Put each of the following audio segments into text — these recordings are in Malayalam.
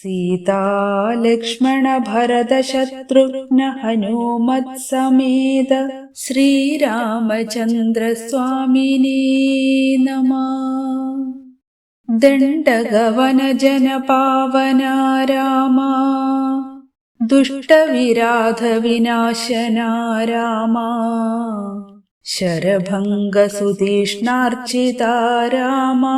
सीतालक्ष्मणभरतशत्रुघ्न हनुमत्समेत श्रीरामचन्द्रस्वामिने नमः दण्डगवनजनपावना रामा दुष्टविराधविनाशना रामा शरभङ्गसुतीक्ष्णार्चिता रामा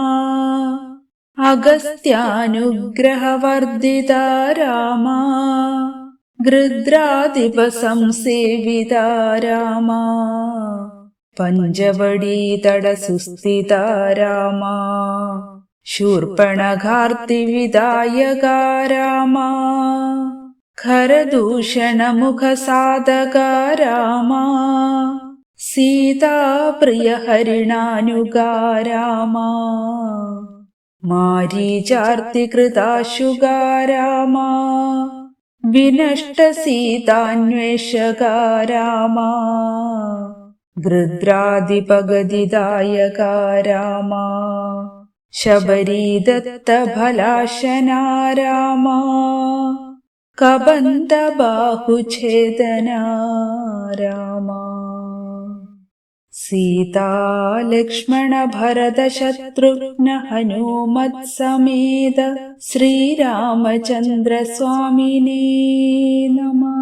അഗസ്ത്യാനുഗ്രഹവർദ്ധിത രാമ. ഗൃദ്രാധിപസംസേവിത രാമ പഞ്ചവടീതടസുസ്ഥിത രാമ. ശൂർപ്പണഘാർത്തിവിദായക രാമ ഖരദൂഷണമുഖസാധക രാമ സീതാപ്രിയ ഹരിണാനുഗാ രാമ മാരീചാർത്തി കൃതാശുകാരാമ. വിനഷ്ടസീതാന്വേഷകാരാമ ഗൃദ്രാതിപഗതിദായകാരാമ ശബരീദത്തഫലാശനാരാമ. കബന്ധബാഹുഛേദനാരാമ रामा कबन्दबाहुच्छेदना रामा सीतालक्ष्मणभरतशत्रुघ्न हनुमत्समेत श्रीरामचन्द्रस्वामिने नमः